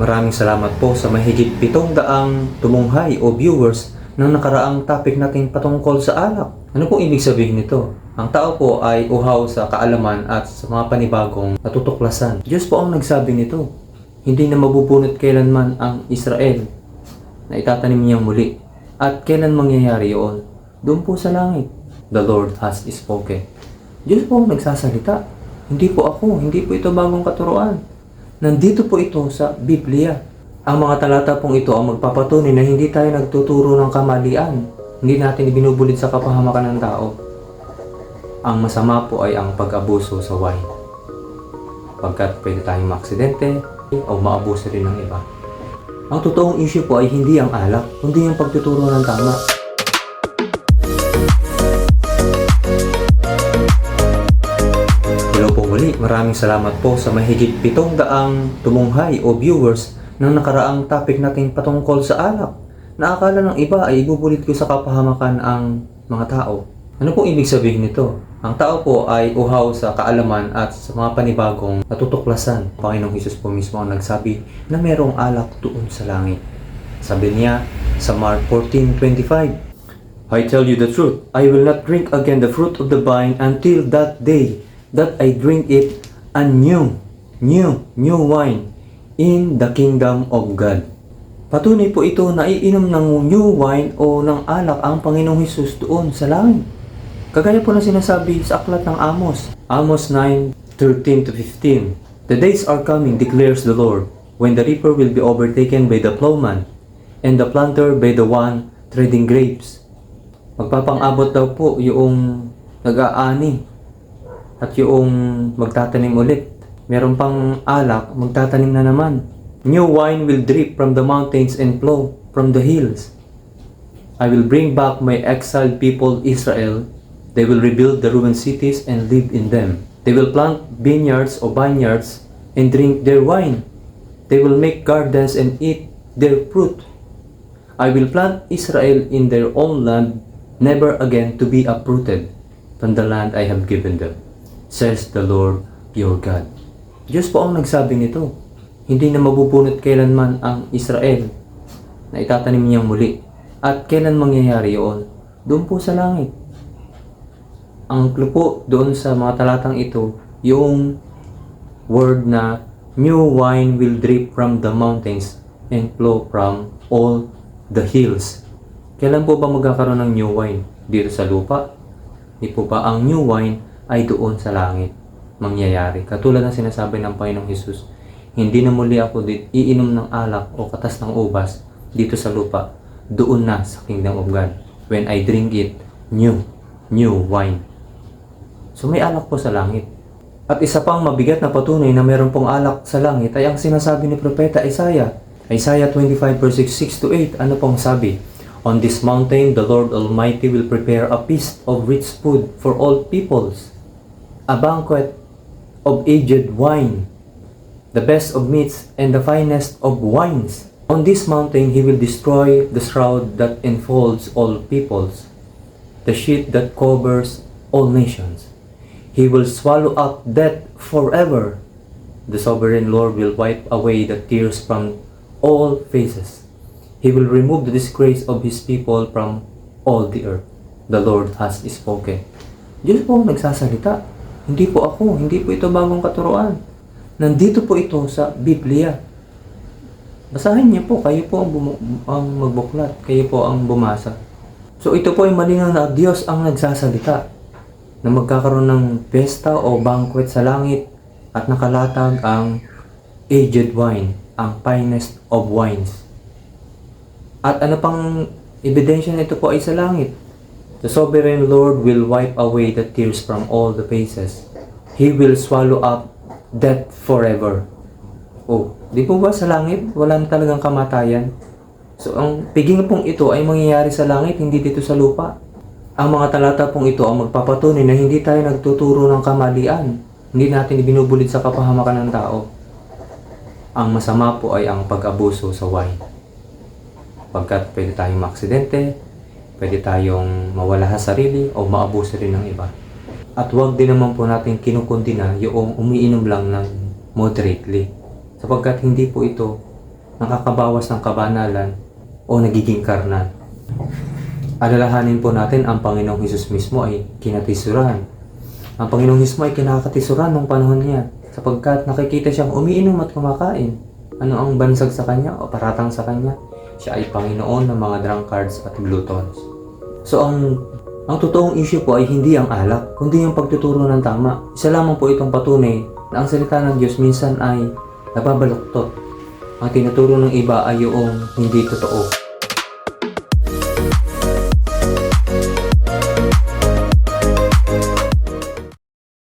Maraming salamat po sa mahigit pitong daang tumunghay o viewers ng nakaraang topic nating patungkol sa alak. Ano pong ibig sabihin nito? Ang tao po ay uhaw sa kaalaman at sa mga panibagong natutuklasan. Diyos po ang nagsabi nito. Hindi na mabubunot kailanman ang Israel na itatanim niyang muli. At kailan mangyayari yun? Doon po sa langit. The Lord has spoken. Diyos po ang nagsasalita. Hindi po ako, hindi po ito bagong katuroan. Nandito po ito sa Biblia. Ang mga talata pong ito ang magpapatunay na hindi tayo nagtuturo ng kamalian. Hindi natin ibinubulit sa kapahamakan ng tao. Ang masama po ay ang pag-abuso sa wine. Pagkat pwede tayong maaksidente o maabuso rin ng iba. Ang totoong issue po ay hindi ang alak, kundi yung pagtuturo ng tama. Maraming salamat po sa mahigit pitong daang tumunghay o viewers ng nakaraang topic nating patungkol sa alak. Naakala ng iba ay ibubulit ko sa kapahamakan ang mga tao. Ano pong ibig sabihin nito? Ang tao po ay uhaw sa kaalaman at sa mga panibagong natutuklasan. Panginoong Hesus po mismo ang nagsabi na merong alak doon sa langit. Sabi niya sa Mark 14.25, I tell you the truth, I will not drink again the fruit of the vine until that day that I drink it anew, new, new wine in the kingdom of God. Patunay po ito na iinom ng new wine o ng alak ang Panginoong Hesus doon sa langit. Kagaya po na sinasabi sa aklat ng Amos, Amos 9:13 to 15. The days are coming, declares the Lord, when the reaper will be overtaken by the plowman, and the planter by the one treading grapes. Magpapang-abot daw po yung nag-aani at yung magtatanim ulit. Meron pang alak, magtatanim na naman. New wine will drip from the mountains and flow from the hills. I will bring back my exiled people Israel. They will rebuild the ruined cities and live in them. They will plant vineyards or vineyards and drink their wine. They will make gardens and eat their fruit. I will plant Israel in their own land, never again to be uprooted from the land I have given them, says the Lord your God. Diyos po ang nagsabi nito. Hindi na mabubunot kailanman ang Israel na itatanim niyang muli. At kailan mangyayari yun? Doon po sa langit. Ang clue po doon sa mga talatang ito, yung word na new wine will drip from the mountains and flow from all the hills. Kailan po ba magkakaroon ng new wine? Dito sa lupa? Di po ba ang new wine ay doon sa langit mangyayari? Katulad ng sinasabi ng Panginoong Hesus, hindi na muli ako dit iinom ng alak o katas ng ubas dito sa lupa. Doon na sa kingdom of God. When I drink it, new, new wine. So may alak po sa langit. At isa pang mabigat na patunay na meron pong alak sa langit ay ang sinasabi ni Propeta Isaiah. Isaiah 25 verse 6 to 8, ano pong sabi? On this mountain, the Lord Almighty will prepare a feast of rich food for all peoples, a banquet of aged wine, the best of meats and the finest of wines. On this mountain he will destroy the shroud that enfolds all peoples, the sheet that covers all nations. He will swallow up death forever. The sovereign Lord will wipe away the tears from all faces. He will remove the disgrace of his people from all the earth. The Lord has spoken. Diyos po nagsasalita. Hindi po ako, hindi po ito bagong katuroan. Nandito po ito sa Biblia. Basahin niyo po, kayo po ang, ang magbuklat, kayo po ang bumasa. So ito po ay malinaw na Diyos ang nagsasalita na magkakaroon ng pesta o banquet sa langit at nakalatag ang aged wine, ang finest of wines. At ano pang ebidensya nito po ay sa langit. The sovereign Lord will wipe away the tears from all the faces. He will swallow up death forever. Oh, di po ba sa langit wala na talagang kamatayan? So ang piging pong ito ay mangyayari sa langit, hindi dito sa lupa. Ang mga talata pong ito ang magpapatunay na hindi tayo nagtuturo ng kamalian. Hindi natin ibinubulit sa kapahamakan ng tao. Ang masama po ay ang pag-abuso sa wine. Pagkat pwede tayong maaksidente, pwede tayong mawala sa sarili o maabuso rin ng iba. At huwag din naman po natin kinukundina yung umiinom lang ng moderately. Sapagkat hindi po ito nakakabawas ng kabanalan o nagiging karnal. Alalahanin po natin ang Panginoong Hesus mismo ay kinatisuran. Ang Panginoong Hesus ay kinakatisuran nung panahon niya sapagkat nakikita siyang umiinom at kumakain. Ano ang bansag sa kanya o paratang sa kanya? Siya ay Panginoon ng mga drunkards at gluttons. So ang ang totoong issue po ay hindi ang alak, kundi yung pagtuturo ng tama. Isa lamang po itong patunay na ang salita ng Diyos minsan ay nababaluktot. Ang tinuturo ng iba ay yung hindi totoo.